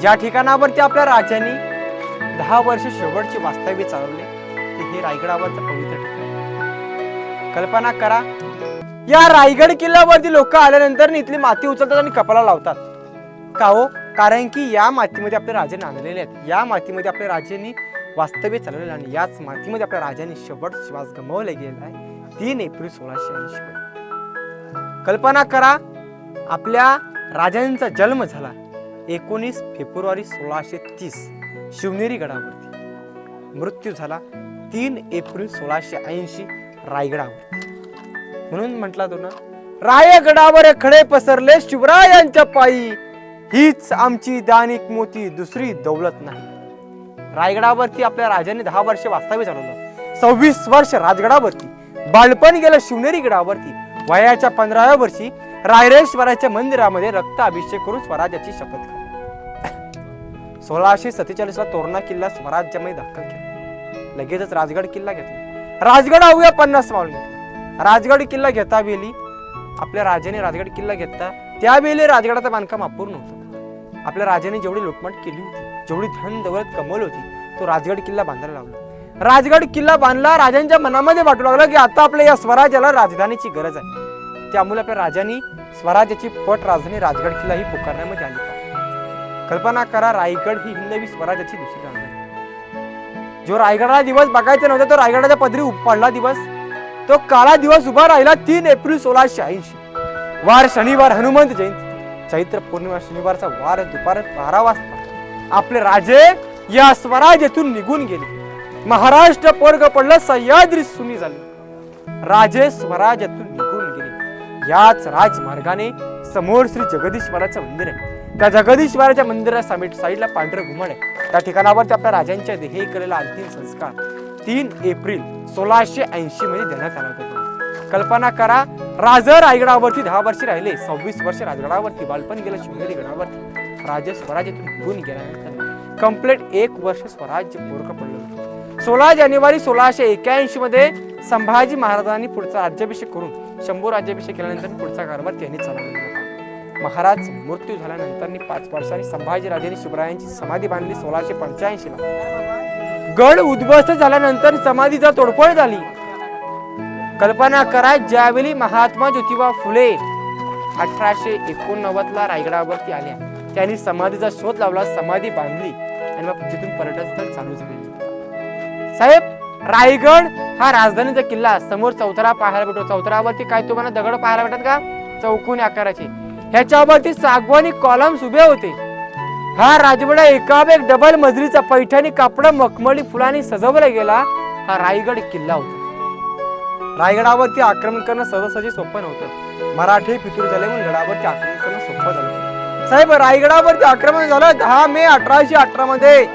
ज्या ठिकाणावरती आपल्या राजांनी दहा वर्ष शेवटचे वास्तव्य चालवले ते हे रायगडावरचं पवित्र ठिकाण कल्पना करा या रायगड किल्ल्यावरती लोक आल्यानंतर इथली माती उचलतात आणि कपाला लावतात. का हो? कारण की या मातीमध्ये आपले राजे नांदलेले आहेत. या मातीमध्ये आपल्या राजांनी वास्तव्य चालवलेलं आणि याच मातीमध्ये आपल्या राजांनी शेवट श्वास गमावला गेलेला आहे. तीन एप्रिल सोळाशे ऐंशी कल्पना करा आपल्या राजांचा जन्म झाला. एकोणीस फेब्रुवारी सोळाशे तीस शिवनेरी गडावरती. मृत्यू झाला तीन एप्रिल सोळाशे ऐंशी रायगडावरती. म्हणून म्हटला तो ना रायगडावर खडे पसरले शिवरायांच्या पायी. हीच आमची दानिक मोती दुसरी दौलत नाही. रायगडावरती आपल्या राजाने दहा वर्ष वास्तव्य चालवलं. सव्वीस वर्ष राजगडावरती. बालपण गेलं शिवनेरी गडावरती. वयाच्या पंधराव्या वर्षी रायरेश्वराच्या मंदिरामध्ये रक्त अभिषेक करून स्वराज्याची शपथ सोळाशे सत्तेचाळीसला तोरणा किल्ला स्वराज्यामध्ये दाखल केला. लगेचच राजगड किल्ला घेतला. राजगड अवघ्या पन्नास मावळ घेतला. राजगड किल्ला घेता वेळी आपल्या राजाने राजगड किल्ला घेतला. त्यावेळी राजगडाचं बांधकाम अपूर्ण होतं. आपल्या राजाने जेवढी लुटमाट केली होती जेवढी धन दौलत कमवली होती तो राजगड किल्ला बांधायला लावला. राजगड किल्ला बांधला राजांच्या मनामध्ये वाटू लागला की आता आपल्या या स्वराज्याला राजधानीची गरज आहे. त्यामुळे आपल्या राजांनी स्वराज्याची पट राजधानी राजगड किल्ला ही पुकारण्यामध्ये आली. कल्पना करा रायगड ही हिंदवी स्वराज्याची दुसरी राजधानी जो रायगडाला दिवस बघायचा नव्हता तो रायगडाच्या पदरी पडला दिवस. तो काळा दिवस उभा राहिला तीन एप्रिल सोळाशे ऐंशी. वार शनिवार हनुमंत जयंती. चैत्र पौर्णिमा शनिवारचा वार दुपार बारा वाजता. आपले राजे या स्वराज्यातून निघून गेले. महाराष्ट्र पोरग पडलं सह्याद्री सुनी झाले. राजे स्वराज्यातून निघून गेले. याच राजमार्गाने समोर श्री जगदीश्वराचं मंदिर आहे. त्या जगदीश्वराच्या मंदिरात समेट साईडला पांढरं घुमण आहे. त्या ठिकाणावरती आपल्या राजांच्या देही केलेला अंतिम संस्कार तीन एप्रिल सोळाशे ऐंशी मध्ये देण्यात आला होता. कल्पना करा राज रायगडावरती दहा वर्षे राहिले सव्वीस वर्ष राजगडावरती बालपण गेलं शिवनेरी गडावरती. राजे स्वराज्यातून निघून गेल्यानंतर कंप्लीट एक वर्ष स्वराज्य पोरकं पडलं सोळा जानेवारी सोळाशे एक्याऐंशी मध्ये संभाजी महाराजांनी पुढचा राज्याभिषेक करून शंभू राज्याभिषेक केल्यानंतर पुढचा कारभार त्यांनी चालवला. महाराज मृत्यू झाल्यानंतर पाच वर्षांनी संभाजी राजांनी शिवरायांची समाधी बांधली सोळाशे पंच्याऐंशी ला. गड उद्ध्वस्त झाल्यानंतर समाधीचा तोडफोड झाली. कल्पना करा ज्यावेळी महात्मा ज्योतिबा फुले अठराशे एकोणनव्वद ला रायगडावरती आल्या. त्यांनी समाधीचा शोध लावला समाधी बांधली आणि मग तिथून पर्यटन स्थळ चालू झाले. साहेब रायगड हा राजधानीचा किल्ला. समोर चौथरा पाहायला भेटतो चौथरावरती काय तुम्हाला दगड पाहायला भेटत का? चौकोनी आकाराचे. ह्याच्यावरती सागवानी कॉलम्स उभे होते. हा राजवाडा एकावर डबल मजलीचा पैठणी कापड मखमली फुलांनी सजवला गेला. हा रायगड किल्ला होता. रायगडावरती आक्रमण करणं सहजासहजी सोपं नव्हतं. मराठी फितूर झाले म्हणून गडावरती आक्रमण करणं सोपं झालं. साहेब रायगडावरती आक्रमण झालं दहा मे अठराशे अठरा मध्ये.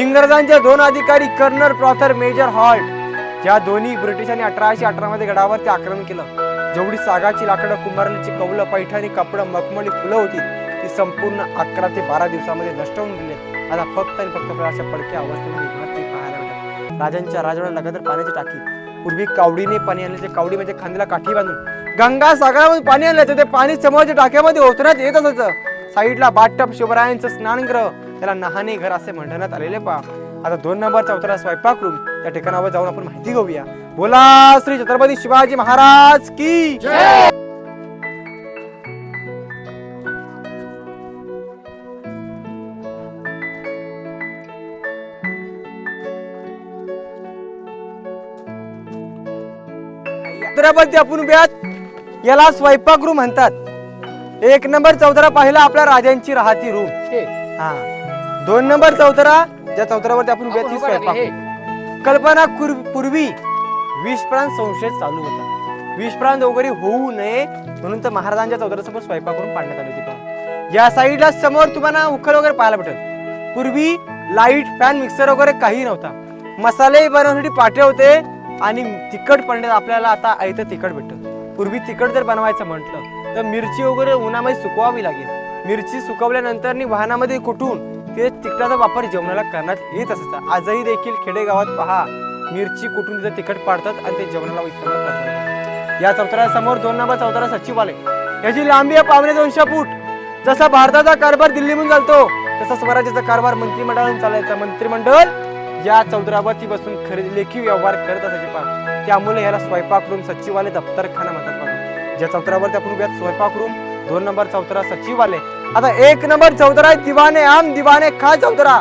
इंग्रजांचे दोन अधिकारी कर्नल प्रॉथर मेजर हॉल्ट या दोन्ही ब्रिटिशांनी अठराशे अठरा मध्ये गडावरती आक्रमण केलं. जेवढी सागाची लाकडं कुंभारण्याची कवलं पैठणी कपडं मखमली फुलं होती ती संपूर्ण अकरा ते बारा दिवसामध्ये नष्ट होऊन गेले. आता फक्त आणि फक्त अशा पडक्या अवस्थेमध्ये इमारती पाहायला मिळतात राजांच्या राजवाड्या लगातार पाण्याची टाकी. पूर्वी कावडीने पाणी आणल्याचे कावडी म्हणजे खांद्याला काठी बांधून. गंगा सागरामध्ये पाणी आणल्याचं ते पाणी समोरच्या टाक्यामध्ये ओतण्यात येत असायचं. साईडला बाटटप शिवरायांचं स्नानगृह त्याला नहाणे घर असे म्हणण्यात आलेले पहा. आता दोन नंबर चौथरा स्वयंपाक रूम. त्या ठिकाणावर जाऊन आपण माहिती घेऊया. बोला श्री छत्रपती शिवाजी महाराज की छत्रपती आपण उभ्यात याला स्वयंपाक रूम म्हणतात. एक नंबर चौथरा पाहिला आपल्या राजांची राहती रूम. हा. दोन नंबर चौथरा ज्या चौथऱ्यावरती आपण उभ्यात ती स्वयंपाक. कल्पना कुर- पूर्वी विषप्राण संशय चालू होता. विषप्राण वगैरे होऊ नये म्हणून तर महाराजांच्या चौथऱ्यासमोर स्वयंपाक करून पाडण्यात आली होती. या साईडला समोर तुम्हाला उखळ वगैरे पाहायला भेटेल. पूर्वी लाइट फॅन मिक्सर वगैरे काही नव्हता. मसाले बनवण्यासाठी पाटे होते आणि तिखट पडण्यात आपल्याला आता इथं तिखट भेटतं. पूर्वी तिखट जर बनवायचं म्हटलं तर मिरची वगैरे उन्हामध्ये सुकवावी लागेल. मिरची सुकवल्यानंतर वाहनामध्ये कुठून ते तिखटाचा वापर जेवणाला करण्यात येत असायचा. आजही देखील खेडेगावात पहा मिरची कुठून तिथं तिखट पाडतात आणि ते जेवणाला इस्तेमाल करतात. या चौथऱ्यासमोर दोन नंबर चौथरा सचिवालय याची लांबी आहे पावणे दोनशे फूट. जसा भारताचा कारभार दिल्लीहून चालतो तसा स्वराज्याचा कारभार मंत्रिमंडळातून चालायचा. मंत्रिमंडळ या चौधरावरती बसून खरेदी लेखी व्यवहार करत असायचे पहा. त्यामुळे याला स्वयंपाक रूम सचिवालय दप्तरखाना म्हणतात बघा ज्या चौथरावरती आपण स्वयंपाक रूम दोन नंबर चौथरा सचिवालय. आता एक नंबर चौथरा आहे दिवाने आम दिवाने खास चौथरा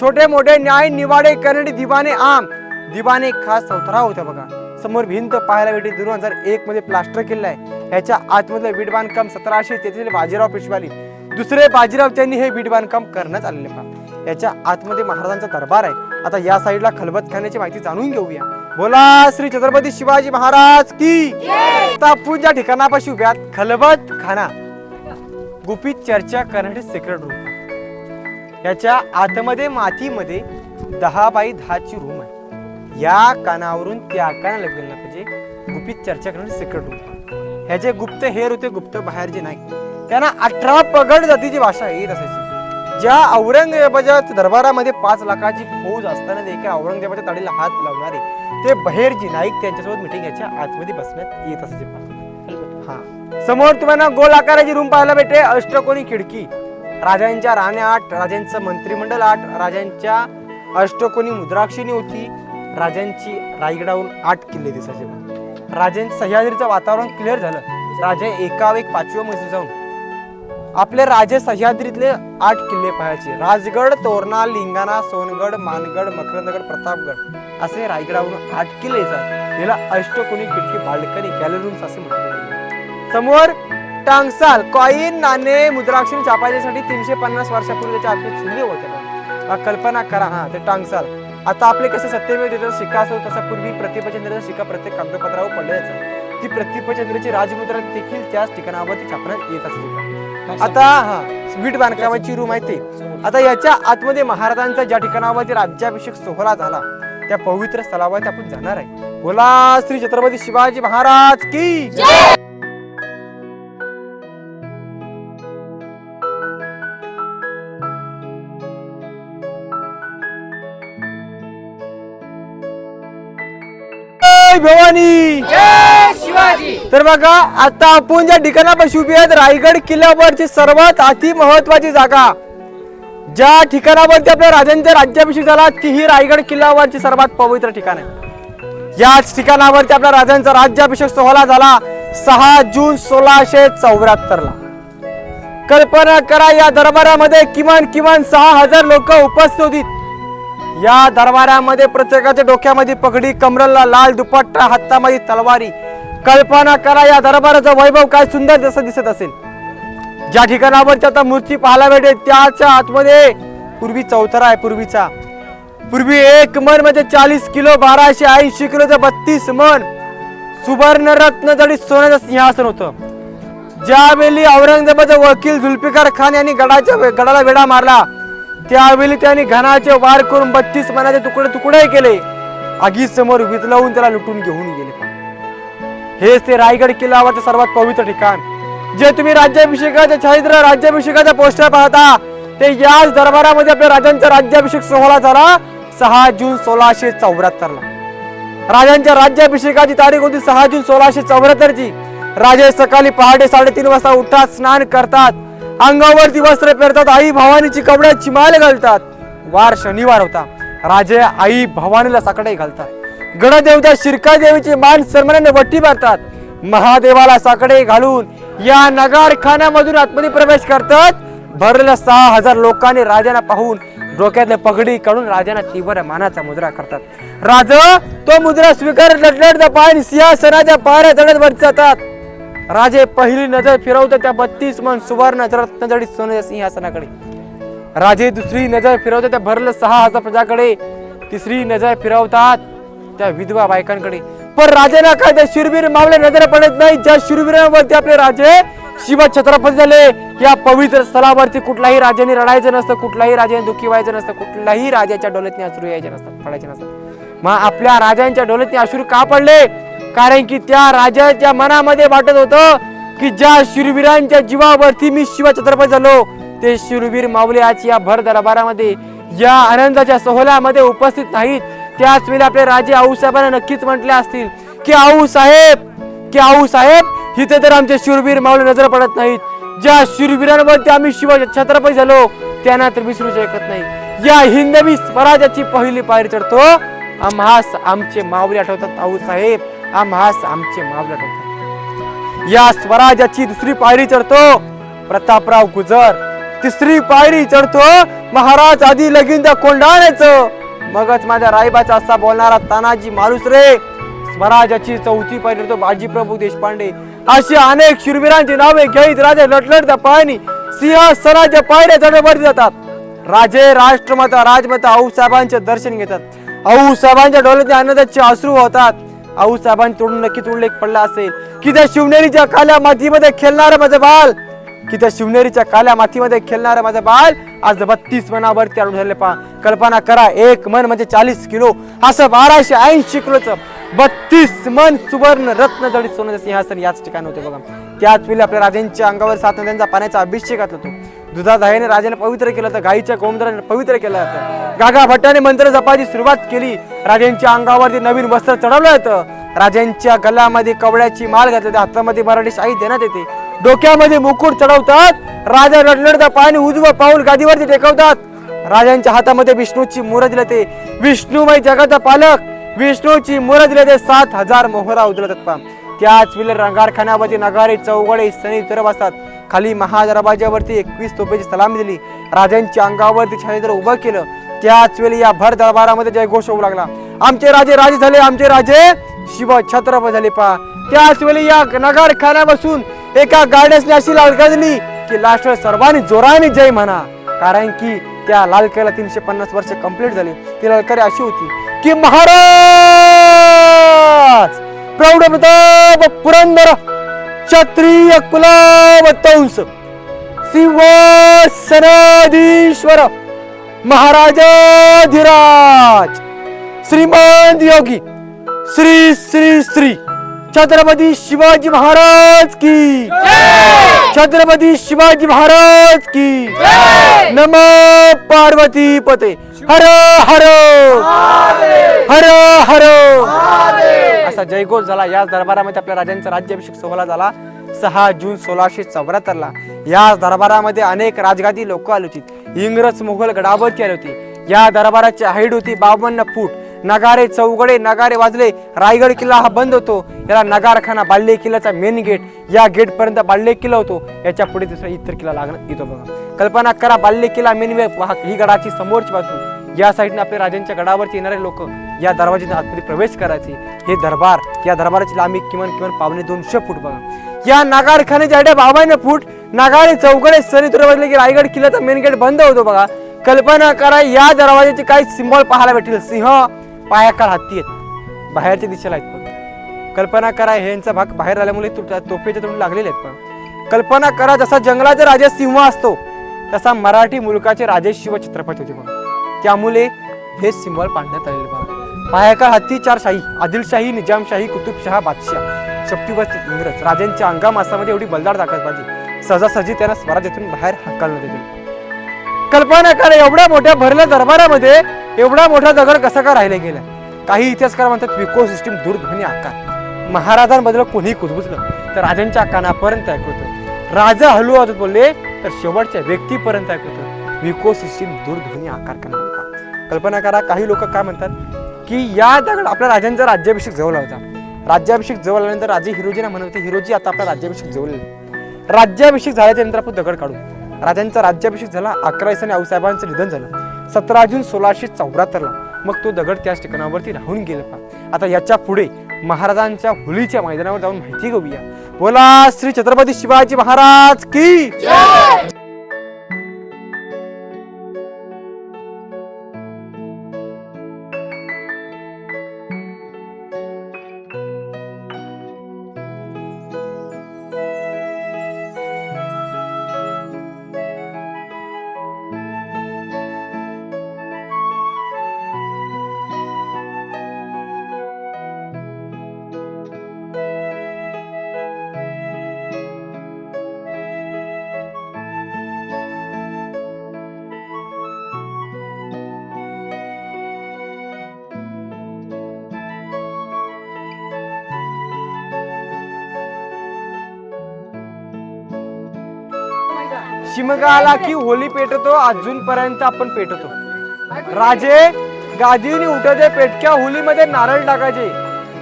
छोटे मोठे न्याय निवाडे करणारे दिवाने आम. दिवाने खास चौथरा होत्या बघा. समोर भिंत पाहायला भेटते दोन हजार एक मध्ये प्लास्टर केलेलं आहे ह्याच्या आतमधलं वीट बांधकाम सतराशे तेहतीस बाजीराव पेशवाली. दुसरे बाजीराव त्यांनी हे वीट बांधकाम करण्यात आलेले पहा याच्या आतमध्ये महाराजांचा दरबार आहे. आता या साईडला खलबत खाण्याची माहिती जाणून घेऊया. बोला श्री छत्रपती शिवाजी महाराज की. आता आपण ज्या ठिकाणापाशी उभ्यात खलबत खाना गुपित चर्चा करण्याचे सिक्रेट रूम याच्या आतमध्ये मातीमध्ये दहा बाय दहाची रूम आहे. या कानावरून त्या कानाला गेलं पाहिजे गुपित चर्चा करण्याचे सिक्रेट रूम ह्याचे गुप्त हेर होते गुप्त बाहेरचे नाही त्यांना अठरा पगड जातीची भाषा येत असायची. ज्या औरंगजेबाच्या दरबारामध्ये पाच लाखाची फौज असताना देखील औरंगजेबाच्या ताडीला हात लावणारे ते बहेरजी नाईक त्यांच्यासोबत मिटिंग याच्या आतमध्ये बसण्यात येत असायचे. हा. समोर तुम्हाला गोल आकाराची रूम पाहायला भेटे अष्टकोनी खिडकी. राजांच्या राण्या आठ राजांचं मंत्रिमंडळ आठ राजांच्या अष्टकोनी मुद्राक्षिणी होती राजांची रायगडावरून आठ किल्ले दिसायचे. राजें राजांचं सह्याद्रीचं वातावरण क्लिअर झालं. राजे एकाव एक पाचव्या मजली जाऊन. आपले राजे सह्याद्रीतले आठ किल्ले पाहायचे. राजगड तोरणा लिंगाणा सोनगड मानगड मकरंदगड प्रतापगड असे रायगडावरून आठ किल्ले जात. याला अष्टकोनी खिडकी बाल्कनी गॅलरी असे म्हटले समोर टांगसाल कॉईन नाणे मुद्राक्षर छापायच्यासाठी तीनशे पन्नास वर्षापूर्वी त्याच्या आतमध्ये चुले होते कल्पना करा हा ते टांगसाल. आता आपले कसे सत्यमेव त्याचा शिक्का असतो तसा पूर्वी प्रतिपचंद्राचा शिक्का प्रत्येक कागदपत्रावर पडला जायचा ती प्रतिपचंद्रची राजमुद्रा देखील त्याच ठिकाणावरती छापण्यात येत असते. आता हा वीट बांधकामाची रूम आहे ते. आता याच्या आतमध्ये महाराजांचा ज्या ठिकाणावरती राज्याभिषेक सोहळा झाला त्या पवित्र स्थळावरती आपण जाणार आहे. बोला श्री छत्रपती शिवाजी महाराज की भवानी! शिवाजी! तर बघा आता आपण ज्या ठिकाणापाशी उभी आहेत रायगड किल्ल्यावरची सर्वात अति महत्वाची जागा. ज्या ठिकाणावरती आपल्या राजांचा राज्याभिषेक झाला तीही रायगड किल्ल्यावरची सर्वात पवित्र ठिकाण आहे. याच ठिकाणावरती आपल्या राजांचा राज्याभिषेक सोहळा झाला सहा जून सोळाशे चौऱ्याहत्तर ला कल्पना करा या दरबारामध्ये किमान किमान सहा हजार लोक उपस्थित होती. या दरबारामध्ये प्रत्येकाच्या डोक्यामध्ये पगडी कमरला लाल दुपट्टा हातामध्ये तलवारी. कल्पना करा या दरबाराचं वैभव काय सुंदर जसं दिसत असेल. ज्या ठिकाणावरती आता मूर्ती पाहायला भेटेल त्याच्या आतमध्ये पूर्वी चौथरा आहे पूर्वीचा. पूर्वी एक मन म्हणजे चाळीस किलो बाराशे ऐंशी किलोचं बत्तीस मन. सुवर्णरत्न जरी सोन्याचं सिंहासन होतं. ज्यावेळी औरंगजेबाचा वकील जुल्फिकार खान यांनी गडाच्या गडाला वेढा मारला त्यावेळी त्यांनी घनाचे वार करून बत्तीस मनाचे तुकडे तुकडे केले. आगी समोर वितलावून त्याला लुटून घेऊन गेले. हेच ते रायगड किल्ल्यावरचे सर्वात पवित्र ठिकाण. जे तुम्ही राज्याभिषेकाच्या छायाचित्र राज्याभिषेकाचा पोस्टर पाहता ते याच दरबारामध्ये आपल्या राजांचा राज्याभिषेक सोहळा झाला. सहा जून सोळाशे चौऱ्याहत्तर ला राजांच्या राज्याभिषेकाची तारीख होती सहा जून सोळाशे चौऱ्याहत्तर ची राजे सकाळी पहाटे साडेतीन वाजता उठतात स्नान करतात. अंगावरती वस्त्र पेरतात आई भवानीची कपड्यात माल घालतात. वार शनिवार होता. राजे आई भवानीला साकडे घालतात. गणदेवता शिरका देवीची मान सन्मानाने वट्टी मारतात. महादेवाला साकडे घालून या नगार खान्यामधून आतमध्ये प्रवेश करतात. भरलेल्या सहा हजार लोकांनी राजांना पाहून डोक्यातले पगडी काढून राजांना तीव्र मानाचा मुद्रा करतात. राज तो मुद्रा स्वीकार लटलट पाय सिंहासनाच्या पायऱ्या चढत वर जातात. राजे पहिली नजर फिरवतो त्या बत्तीस मन सुवर्ण रत्न सोन्याच्या सिंहासनाकडे. राजे दुसरी नजर फिरवतो त्या भरलं सहा हजार प्रजाकडे. तिसरी नजर फिरवतात त्या विधवा बायकांकडे. पण राजाला काय त्या शिरवीर मावले नजर पडत नाही. ज्या शूरवीरांवरती आपले राजे शिव छत्रपती झाले या पवित्र स्थळावरती कुठल्याही राजाने रडायचं नसतं कुठल्याही राजाने दुःखी व्हायचं नसतं कुठल्याही राजाच्या डोलेतने अश्रू यायचे नसतात पडायचे नसतात. मग आपल्या राजांच्या डोळ्यातनी अश्रू का पडले? कारण की त्या राजाच्या मनामध्ये वाटत होतं की ज्या शूरवीरांच्या जीवावरती मी शिव छत्रपती झालो ते शूरवीर माऊली आज या भर दरबारामध्ये या आनंदाच्या सोहळ्यामध्ये उपस्थित नाहीत. त्याच वेळी आपले राजे आऊ साहेबांना नक्कीच म्हटले असतील की आऊ साहेब की आऊ साहेब इथे तर आमचे शूरवीर माऊली नजर पडत नाहीत. ज्या शूरवीरांवरती आम्ही शिव छत्रपती झालो त्यांना तर विसरू शकत नाही. या हिंदवी स्वराज्याची पहिली पायरी चढतो आम्हास आमचे मावळे आठवतात आऊ साहेब आम्हास आमचे मावलट होते. या स्वराज्याची दुसरी पायरी चढतो प्रतापराव गुजर. तिसरी पायरी चढतो महाराज आधी लगीन कोंडाण्याचं मगच माझ्या रायबाचा असा बोलणारा तानाजी माणूस रे. स्वराज्याची चौथी पायरी चढतो बाजीप्रभू देशपांडे. अशी अनेक शूरवीरांची नावे घेत राजे लटलटत्या पायनी सिंहासनाच्या पायऱ्या चढवत जातात. राजे राष्ट्रमाता राजमाता आऊसाहेबांचे दर्शन घेतात. आऊसाहेबांच्या डोळ्यात आनंदाचे अश्रू होतात आऊसाहेबांनी तोडून नक्कीच उल्लेख पडला असेल. की त्या शिवनेरीच्या काल्या मातीमध्ये खेळणारं माझं बाल की त्या शिवनेरीच्या काल्या मातीमध्ये खेळणारं माझं बाल आज बत्तीस मनावरती आणून झाले पहा. कल्पना करा एक मन म्हणजे चाळीस किलो. असं बाराशे ऐंशी किलोचं बत्तीस मन सुवर्ण रत्न जडित सोन्याचं सिंहासन याच ठिकाणी होते बघा. त्याच वेळी आपल्या राजांच्या अंगावर सात नद्यांचा पाण्याचा अभिषेक घातला होतो. दुधा राजाने पवित्र केलं होतं. गाईच्या कोमदाराने पवित्र केलं होतं. गागा भट्टाने मंत्र जपाची सुरुवात केली. राजांच्या अंगावरती नवीन वस्त्र चढवलं होतं. राजांच्या गल्ल्यामध्ये कवड्याची माळ घातली हातामध्ये मराठी शाही देण्यात येते. डोक्यामध्ये मुकुट चढवतात. राजा रडलडता पाणी उजवं पाऊल गादीवरती टेकवतात. राजांच्या हातामध्ये विष्णूची मुरं दिले ते विष्णूमय जगाचा पालक. विष्णूची मुरं दिले ते सात हजार मोहरा उजलतात त्याच विले रंगारखान्यामध्ये नगारे चौगडे सनी तर असतात खाली महादरबाजावरती एकवीस तोफेची सलामी दिली. राजांच्या अंगावरती छायाचित्र उभं केलं. त्याच वेळी या भर दरबारामध्ये जयघोष होऊ लागला. आमचे राजे राजे झाले आमचे राजे शिव छत्रप झाले पा त्याच वेळी या नगारखान्या बसून एका गाड्यासने अशी लाल दिली की लास्ट सर्वांनी जोराने जय म्हणा. कारण की त्या लालकेला तीनशे पन्नास वर्ष कंप्लीट झाली. ती लालकरी अशी होती की महाराज प्रौढ प्रताप पुरंदर क्षत्रिय कुलावतंस. सिंहासनाधीश्वर महाराजाधिराज श्रीमान योगी. श्री श्री श्री. छत्रपती शिवाजी महाराज की. छत्रपती शिवाजी महाराज की. नम पार्वती पते. हर हर. हर हर. असा जयघोष झाला. याच दरबारामध्ये आपल्या राजांचा राज्याभिषेक सोहळा झाला. सहा जून सोळाशे चौऱ्याहत्तरला. या दरबारामध्ये अनेक राजगादी लोक आली होती. इंग्रज मुघल गडावरती आले होते. या दरबाराची हाईट होती बावन्न फूट. नगारे चौगडे नगारे वाजले. रायगड किल्ला हा बंद होतो. याला नगारखाना बाल्ले किल्ल्याचा मेन गेट या गेट पर्यंत बाल्ले किल्ला होतो. याच्यापुढे दुसरा इतर किल्ला लागणार येतो बघा. कल्पना करा बाल्ले किल्ला मेन ही गडाची समोरची बाजू. या साईडने आपल्या राजांच्या गडावरती येणारे लोक या दरवाजाने आतमध्ये प्रवेश करायचे. हे दरबार या दरबाराची लांबी किमान किमान पावणे दोनशे फूट बघा. या नागारखान्याच्या अड्या बावन्न फूट. नागारे चौकडे सरी वाजले की रायगड किल्ल्याचा मेन गेट बंद होतो बघा. कल्पना करा या दरवाजाचे काही सिंबॉल पाहायला भेटेल सिंह पायाकाळ हत्ती आहेत. बाहेरच्या दिशेला आहेत पण कल्पना करा ह्यांचा भाग बाहेर आल्यामुळे तुट- तोफेच्या तोंड लागलेले आहेत पण. कल्पना करा जसा जंगलाचा राजा सिंह असतो तसा मराठी मुलकाचे राजे शिव चित्रपट होते बघा त्यामुळे हे सिंबॉल पाडण्यात आलेले बघा. पायाकाळ हत्ती चार शाही आदिलशाही निजामशाही कुतुबशहा बादशाह शक्तीवरती इंग्रज. राजांच्या अंगामासामध्ये एवढी बलदार दाखवबाजी सहजासहजी त्यांना स्वराज्यातून बाहेर हकलण्यात येते. कल्पना करा एवढ्या मोठ्या भरल्या दरबारामध्ये एवढा मोठा दगड कसा का राहिला गेला? काही इतिहासकार म्हणतात विको सिस्टीम दूरध्वनी आकार. महाराजांबद्दल कोणीही कुजबुजलं तर राजांच्या कानापर्यंत ऐकवतं. राजा हलू आजत बोलले तर शेवटच्या व्यक्तीपर्यंत ऐकवतं. विको सिस्टीम दूरध्वनी आकार करणार कल्पना करा काही लोक काय म्हणतात की या दगड आपल्या राजांचा राज्याभिषेक जवळ होता. राज्याभिषेक जवळ आल्यानंतर राजे हिरोजीना म्हणत होते हिरोजी आता आपला राज्याभिषेक जवळ राज्याभिषेक झाल्याच्यानंतर आपण दगड काढू. राजांचा राज्याभिषेक झाला अकरा दिवसांनी आऊसाहेबांचं निधन झालं. सतरा जून सोळाशे चौऱ्याहत्तरला मग तो दगड त्याच ठिकाणावरती राहून गेला. आता याच्यापुढे महाराजांच्या होळीच्या मैदानावर जाऊन माहिती घेऊया. बोला श्री छत्रपती शिवाजी महाराज की शिमगा आला की होली पेटतो अजूनपर्यंत आपण पेटतो राजे गादीने उठते पेटक्या होलीमध्ये नारळ टाकायचे.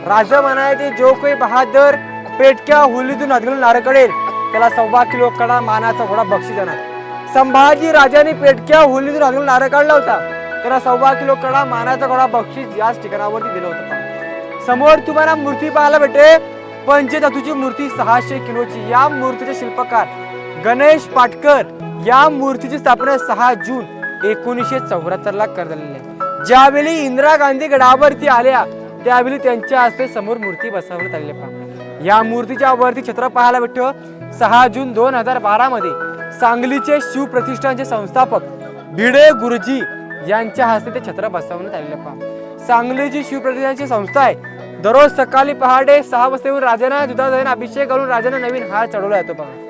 राजा म्हणायचे जो काही बहादर पेटक्या होलीतून हातघालून नारळ कडेल त्याला सव्वा किलो कडा मानाचा घोडा बक्षीस जाणार संभाजी राजाने पेटक्या होलीतून हातघालून नारळ काढला होता. त्याला सव्वा किलो कडा मानाचा घोडा बक्षीस याच ठिकाणावरती दिलं होतं. समोर तुम्हाला मूर्ती पाहायला भेटे पंचधातूची मूर्ती सहाशे किलोची. या मूर्तीचे शिल्पकार गणेश पाटकर या मूर्तीची स्थापना सहा जून एकोणीसशे चौऱ्याहत्तर ला करण्यात आलेली आहे ज्यावेळी इंदिरा गांधी गडावरती आल्या त्यावेळी त्यांच्या हस्ते समोर मूर्ती बसवण्यात आलेली पहा. या मूर्तीच्या वरती छत्र पाहायला भेटतो. सहा जून दोन हजार बारा मध्ये सांगलीचे शिवप्रतिष्ठानचे संस्थापक भिडे गुरुजी यांच्या हस्ते ते छत्र बसवण्यात आलेले पहा. सांगलीची शिवप्रतिष्ठानची संस्था आहे. दररोज सकाळी पहाटे सहा वाजता येऊन राजांना दुधाचा अभिषेक करून राजांना नवीन हार चढवला जातो पहा.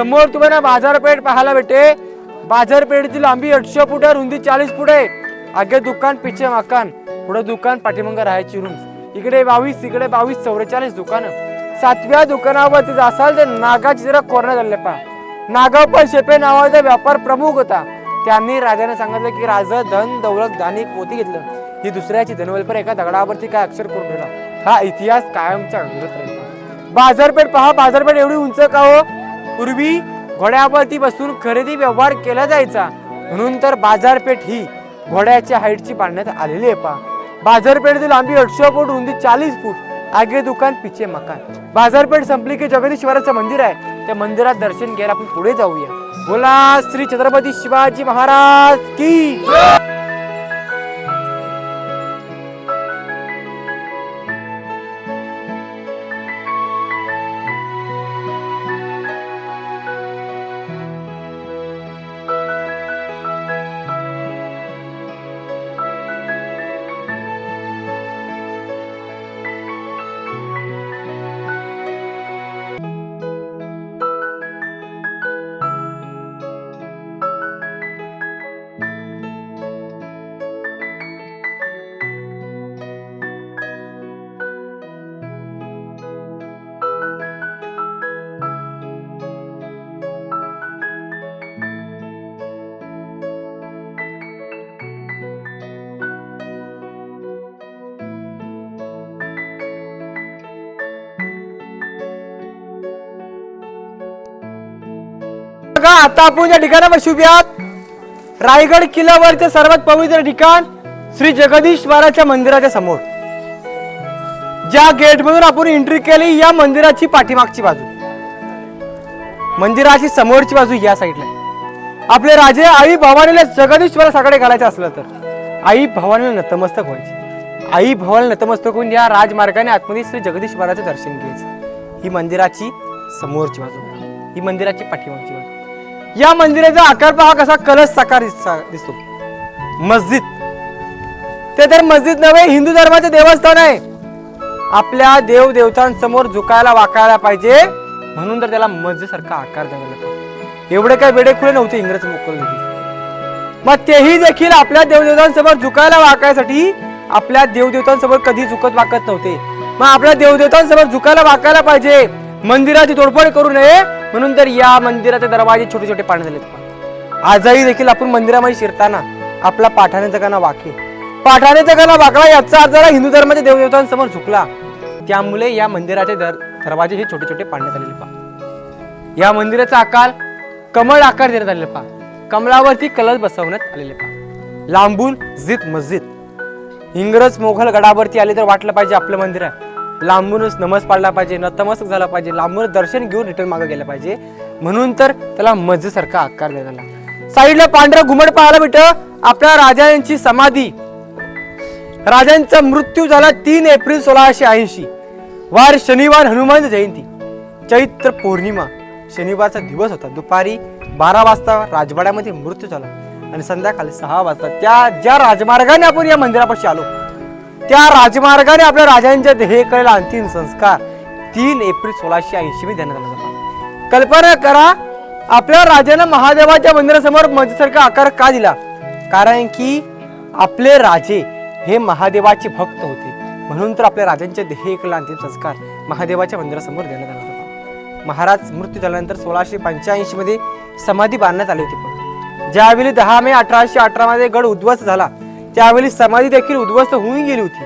समोर तुम्हाला बाजारपेठ पाहायला भेटे बाजारपेठेची लांबी आठशे फूट आहे रुंदी चाळीस फूट आहे. आगे दुकान पिछे मकान. पुढे दुकान पाठीमंग राहायची रूम इकडे बावीस इकडे बावीस चौवेचाळीस दुकानं. सातव्या दुकानावरती असाल तर नागाची जरा कोरणा झाले पहा. नागापण शेपे नावाचा व्यापार प्रमुख होता. त्यांनी राजाने सांगितलं की राजा धन दौलत दानी पोती घेतलं. ही दुसऱ्याची धनवलपर एका दगडावरती काय अक्षर करून ठेवला? हा इतिहास कायमचा घडत राहील. बाजारपेठ पहा बाजारपेठ एवढी उंच का हो? पूर्वी घोड्यावरती बसून खरेदी व्यवहार केला जायचा. म्हणून तर बाजारपेठ ही घोड्याच्या हाईटची बांधण्यात आलेली आहे पहा. बाजारपेठची लांबी आठशे फूट रुंदी चाळीस फूट. आगे दुकान पिछे मकान. बाजारपेठ संपली की जगदीश्वराचं मंदिर आहे. त्या मंदिरात दर्शन घ्यायला आपण पुढे जाऊया. बोला श्री छत्रपती शिवाजी महाराज की बघा आता आपण ज्या ठिकाणावर शुभ आहात. रायगड किल्ल्यावरचे सर्वात पवित्र ठिकाण श्री जगदीश्वराच्या मंदिराच्या समोर. ज्या गेट मधून आपण एंट्री केली या मंदिराची पाठीमागची बाजू. मंदिराची समोरची बाजू या साईडला आपले राजे आई भवानीला जगदीश्वरा जगदीश्वराकडे घालायचं असलं तर. आई भवानीला नतमस्तक व्हायचे. आई भवानीला नतमस्तक होऊन या राजमार्गाने आतमध्ये श्री जगदीश्वराचं दर्शन घ्यायचं. ही मंदिराची समोरची बाजू ही मंदिराची पाठीमागची बाजू. या मंदिराचा आकार पहा कसा कलश साकार दिसतो. मस्जिद. ते तर मस्जिद नव्हे हिंदू धर्माचे देवस्थान आहे. आपल्या देव देवतांसमोर झुकायला वाकायला पाहिजे. म्हणून तर त्याला मस्जिद सारखा आकार द्यावा लागतो. एवढे काय वेडे खुले नव्हते इंग्रज मोकल मग तेही देखील आपल्या देवदेवतांसमोर झुकायला वाकायसाठी आपल्या देवदेवतांसमोर कधी झुकत वाकत नव्हते. मग आपल्या देवदेवतांसमोर झुकायला वाकायला पाहिजे. मंदिराची तोडफोड करू नये. म्हणून तर या मंदिराचे दरवाजे छोटे छोटे पाणी झालेत. आजही देखील आपण मंदिरामध्ये शिरताना आपला पाठाण्याचा जगाना वाके. पाठाण्याचा जगाना वाकला याचा अर्थ जरा हिंदू धर्माच्या देवदेवतांसमोर झुकला. त्यामुळे या मंदिराचे दर दरवाजे हे छोटे छोटे पाडण्यात आलेले पहा. या मंदिराचा आकार कमळ आकार देण्यात आलेला पहा. कमळावरती कलश बसवण्यात आलेले पहा. लांबून जित मस्जिद. इंग्रज मोघल गडावरती आले तर वाटलं पाहिजे आपलं मंदिर आहे. लांबूनच नमस पाडला पाहिजे नतमस्तक झाला पाहिजे लांबूनच दर्शन घेऊन रिटर्न मागे गेलं पाहिजे. म्हणून तर त्याला मजेसारखा आकार देण्यात आला साईडला पांढरा घुमट पाहायला भेट आपल्या राजांची समाधी. राजांचा मृत्यू झाला तीन एप्रिल सोळाशे ऐंशी. वार शनिवार हनुमान जयंती. चैत्र पौर्णिमा. शनिवारचा दिवस होता. दुपारी बारा वाजता राजवाड्यामध्ये मृत्यू झाला. आणि संध्याकाळी सहा वाजता त्या ज्या राजमार्गाने आपण या मंदिरापाशी आलो त्या राजमार्गाने आपल्या राजांच्या देहेकडे अंतिम संस्कार तीन एप्रिल सोळाशे ऐंशी मध्ये देण्यात आला कल्पना करा आपल्या राजानं महादेवाच्या मंदिरासमोर मस्जिदसारखा आकार का दिला? कारण की आपले राजे हे महादेवाचे भक्त होते. म्हणून तर आपल्या राजांच्या देहेकडे अंतिम संस्कार महादेवाच्या मंदिरासमोर देण्यात आला होता. महाराज मृत्यू झाल्यानंतर सोळाशे पंच्याऐंशी मध्ये समाधी बांधण्यात आली होती. पण ज्यावेळी दहा मे अठराशे अठरा मध्ये गड उद्ध्वस्त झाला त्यावेळी समाधी देखील उद्ध्वस्त होऊन गेली होती.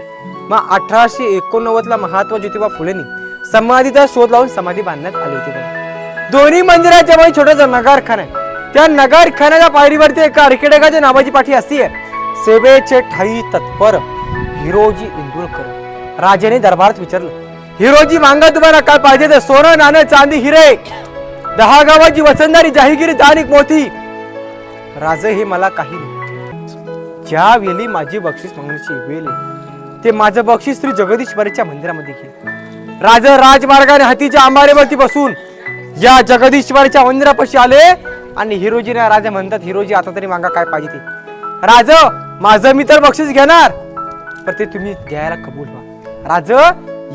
मग अठराशे एकोणनव्वदला महात्मा ज्योतिबा फुलेंनी समाधीचा शोध लावून समाधी बांधण्यात आली होती. दोन्ही मंदिराच्या छोटासा छोटंसं नगारखाना आहे. त्या नगारखान्याच्या पायरीवरती एका आर्किटेक्टाच्या नावाची पाठी अशी आहे. सेवेचे ठाई तत्पर हिरोजी इंदुरकर राजाने दरबारात विचारलं हिरोजी मांगा तुम्हाला काय पाहिजे तर सोनं नाणं चांदी हिरे दहा गावाची वसंदारी जाहीगिरी दानिक मोती. राज हे मला काही नाही. ज्या वेळी माझी बक्षीस मागण्याची वेळ ते माझं बक्षीस श्री जगदीश्वरीच्या मंदिरामध्ये गेले राज राजमार्गाने हातीच्या आंबारेवरती बसून या जगदीश्वरीच्या मंदिरापाशी आले आणि हिरोजीने राजा म्हणतात हिरोजी आता तरी मागा काय पाहिजे ते? राज माझं मी तर बक्षीस घेणार. पण ते तुम्ही द्यायला कबूल व्हा. राज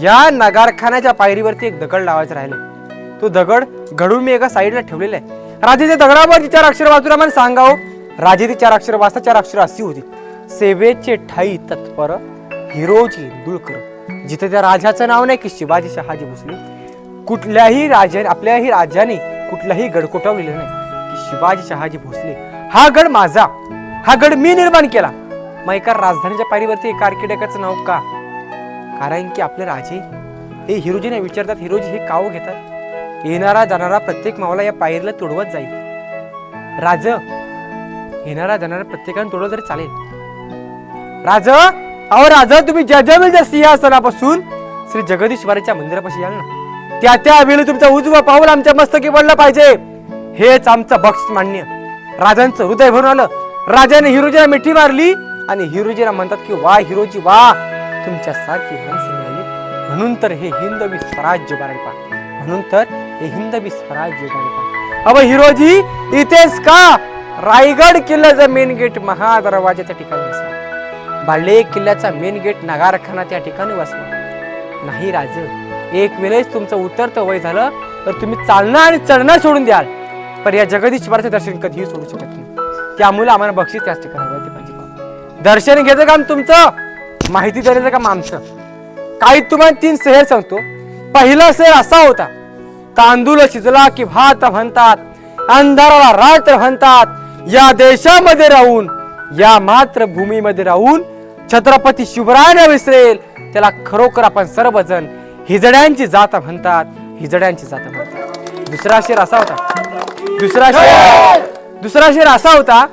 या नगारखान्याच्या पायरीवरती एक दगड लावायचं राहिले तो दगड घडून मी एका साईडला ठेवलेला आहे. राजाच्या दगडावर तिच्या अक्षर बाजूला मला सांगाव राजे चार अक्षर वाचता चार अक्षर अशी होती. सेवेचे ठाई तत्पर हिरोजी दुळकर. जिथे त्या राजाचं नाव नाही की शिवाजी शहाजी भोसले. कुठल्याही राजाने आपल्याही राजाने कुठलाही गड कोटवलेला नाही की शिवाजी शहाजी भोसले. हा गड माझा. हा गड मी निर्माण केला. मग एका राजधानीच्या पायरीवरती एका आर्किटेक्टचं नाव का? कारण की आपले राजे हे हिरोजीने विचारतात हिरोजी हे काव हो घेतात? येणारा जाणारा प्रत्येक मावला या पायरीला तुडवत जाईल. राज येणारा जाणारा प्रत्येकाने तोडलं तरी चालेल. राज अहो राजा तुम्ही ज्या ज्या वेळेच्या सिंहासनापासून. श्री जगदीश्वराच्या मंदिरापाशी याल ना. त्या त्या वेळी तुमचा उजवा पाऊल आमच्या मस्तकी पडला पाहिजे. हेच आमचं बक्ष मान्य. राजांचं हृदय भरून आलं. राजाने हिरोजीला मिठी मारली आणि हिरोजीला म्हणतात की वा हिरोजी वा. तुमच्या सारखी मिळाली. म्हणून तर हे हिंदवी स्वराज्य उभारायला म्हणून तर हे हिंदवी स्वराज्य उभारायला पा अव हिरोजी इथेच का? रायगड किल्ल्याचा मेन गेट महादरवाजाच्या ठिकाणी बसला बाळे किल्ल्याचा मेन गेट नगारखाना त्या ठिकाणी बसला नाही राज एक वेळेस तुमचं उतरतं वय झालं तर तुम्ही चालणं आणि चढणं सोडून द्याल. पण या जगदीश्वराचं दर्शन कधीही सोडू शकत नाही. त्यामुळे आम्हाला बक्षीस त्याच ठिकाणी पाहिजे दर्शन घ्यायचं काम तुमचं? माहिती देण्याचं काम आमचं? काही तुम्हाला तीन शहर सांगतो. पहिला शहर असा होता तांदूळ शिजला की भात म्हणतात अंधाराला रात्र म्हणतात या देशामध्ये राहून या मातृभूमीमध्ये राहून छत्रपती शिवराय विसरेल त्याला खरोखर आपण सर्वजण हिजड्यांची जात म्हणतात हिजड्यांची जात म्हणतात. दुसरा शेर असा होता. दुसरा शेर दुसरा शेर असा होता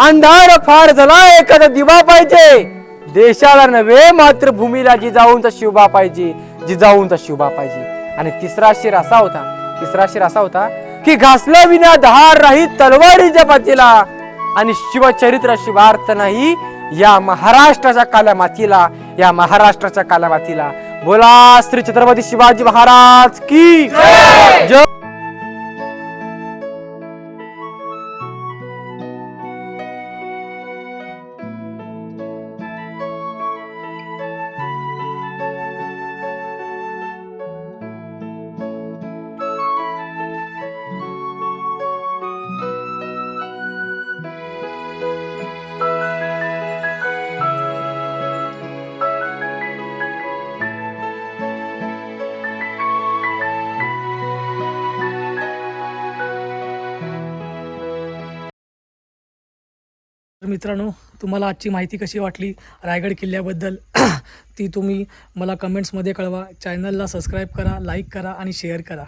अंधार फार झाला एखादा दिवा पाहिजे. देशाला नव्हे मातृभूमीला जिजाऊंचा शिवबा पाहिजे जिजाऊंचा शिवबा पाहिजे. आणि तिसरा शेर असा होता तिसरा शेर असा होता की घासल्या विना धार राही तलवारी जपातीला. आणि शिवचरित्र शिवार्थ नाही या महाराष्ट्राच्या काल्या मातीला या महाराष्ट्राच्या काल्या मातीला बोला श्री छत्रपती शिवाजी महाराज की जय! मित्रांनो तुम्हाला आजची माहिती कशी वाटली? रायगड किल्ल्याबद्दल ती तुम्ही मला कमेंट्समध्ये कळवा. चॅनलला सबस्क्राईब करा लाईक करा आणि शेअर करा.